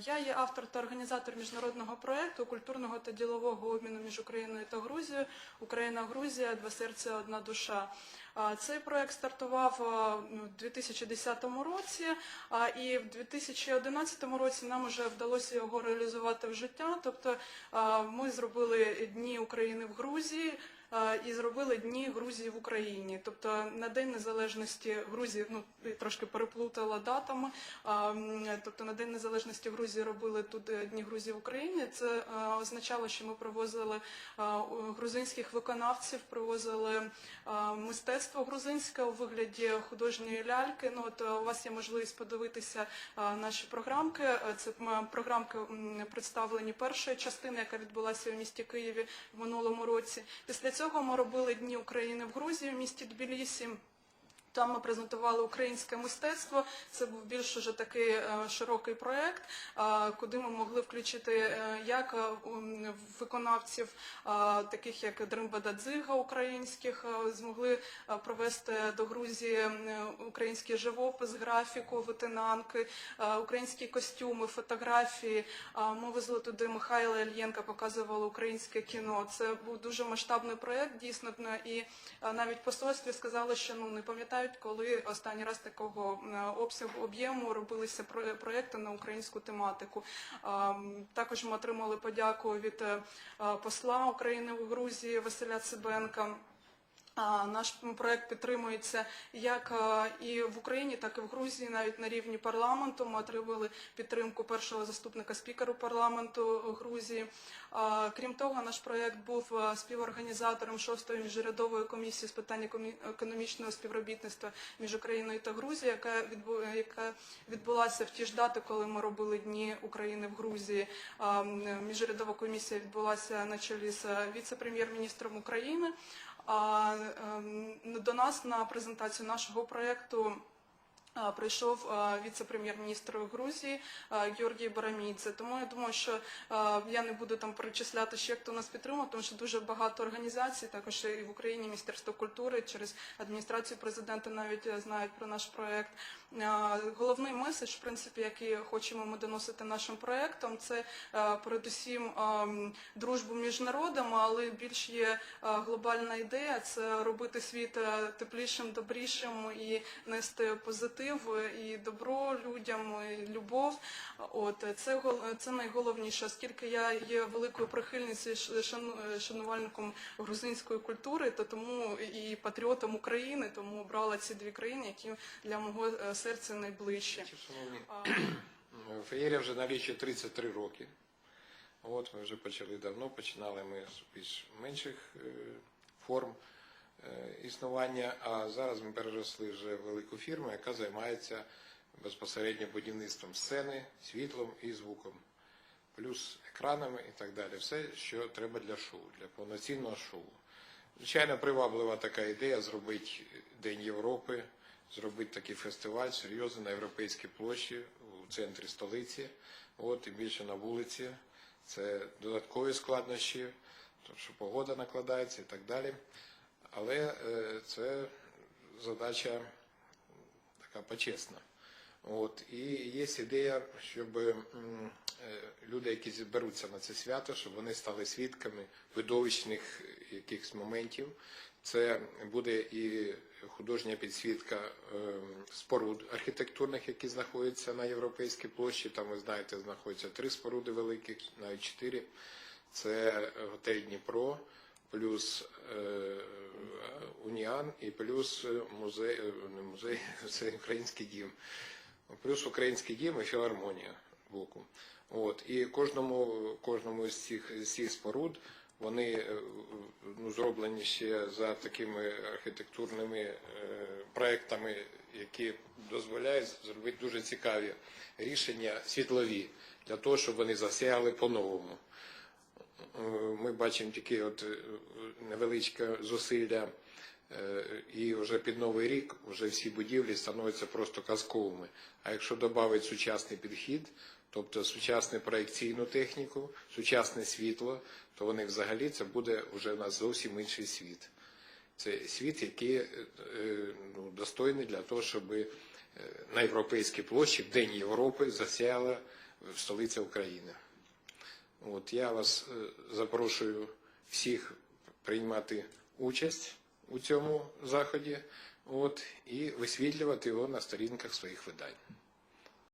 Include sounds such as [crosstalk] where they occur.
Я є автор та організатор міжнародного проєкту культурного та ділового обміну між Україною та Грузією Україна-Грузія, два серця, одна душа. Цей проєкт стартував ну, у 2010 році, і в 2011 році нам вже вдалося його реалізувати в життя. Тобто ми зробили Дні України в Грузії. А, І зробили дні Грузії в Україні. Тобто на День Незалежності Грузії, ну трошки переплутала датами. Тобто на День Незалежності Грузії робили тут е, Дні Грузії в Україні. Це е, означало, що ми привозили е, грузинських виконавців, привозили е, мистецтво грузинське у вигляді художньої ляльки. Ну от е, у вас є можливість подивитися е, наші програмки. Е, Це програмки представлені першої частини, яка відбулася в місті Києві в минулому році. Після цього ми робили Дні України в Грузії в місті Тбілісі. Там ми презентували українське мистецтво. Це був більш уже такий е, широкий проект, е, куди ми могли включити е, як виконавців, таких як Дримба Дадзига українських, змогли провести до Грузії український живопис, графіку, витинанки, українські костюми, фотографії. Ми везли туди Михайла Ільєнка, показували українське кіно. Це був дуже масштабний проект, дійсно. І навіть посольстві сказали, що ну не пам'ятають, коли останній раз такого обсягу об'єму робилися про- проекти на українську тематику. Також ми отримали подяку від е, посла України в Грузії Василя Цибенка. Наш проект підтримується як е, і в Україні, так і в Грузії, навіть на рівні парламенту. Ми отримали підтримку першого заступника спікеру парламенту Грузії. Крім того, наш проект був е, співорганізатором шостої міжурядової комісії з питань економічного співробітництва між Україною та Грузією, яка відбулася в ті ж дати, коли ми робили Дні України в Грузії. А, м, Міжурядова комісія відбулася на чолі з е, віце-прем'єр-міністром України. А ем, до нас на презентацію нашого проєкту прийшов віце-прем'єр-міністр Грузії Георгій Барамідзе. Тому я думаю, що я не буду там перечисляти ще хто нас підтримав, тому що дуже багато організацій, також і в Україні Міністерство культури через адміністрацію президента навіть е, знають про наш проєкт. Головний меседж, в принципі, який хочемо ми доносити нашим проєктом, це передусім дружбу між народами, але більш є глобальна ідея це робити світ е, теплішим, добрішим і нести позитив е, і добро людям, і любов. От е, це це найголовніше, оскільки я є великою прихильницею е, шанувальником грузинської культури, то тому і патріотом України, тому обрала ці дві країни, які для мого е, серця найближчі. А, [clears throat] феєрія вже налічує 33 роки. От ми вже почали давно, починали ми з більш менших е, форм е, існування, а зараз ми переросли вже в велику фірму, яка займається безпосередньо будівництвом сцени, світлом і звуком, плюс екранами і так далі. Все, що треба для шоу, для повноцінного шоу. Звичайно, приваблива така ідея зробити День Європи, зробити такий фестиваль серйозний на європейській площі у центрі столиці, от і більше на вулиці. Це додаткові складнощі, тому що погода накладається і так далі. Але е, це задача така почесна. От, і є ідея, щоб е, люди, які зберуться на це свято, щоб вони стали свідками видовищних якихось моментів. Це буде і художня підсвітка е, споруд архітектурних, які знаходяться на європейській площі. Там, ви знаєте, знаходяться три споруди великих, навіть чотири. Це готель Дніпро, плюс е, Уніан і плюс е, музей, е, не музей, [laughs] це український дім. Плюс український дім і філармонія боку. От. І кожному, кожному з цих, з цих споруд вони е, ну, зроблені ще за такими архітектурними е, проектами, які дозволяють зробити дуже цікаві рішення світлові для того, щоб вони засяяли по-новому. Бачимо тільки от е, невеличке зусилля, е, і вже під новий рік вже всі будівлі становляться просто казковими. А якщо додати сучасний підхід, тобто сучасну проекційну техніку, сучасне світло, то вони взагалі це буде вже у нас зовсім інший світ. Це світ, який е, ну, достойний для того, щоб на європейській площі в День Європи засяяла столиця України. От я вас е, запрошую всіх приймати участь у цьому заході от, і висвітлювати його на сторінках своїх видань.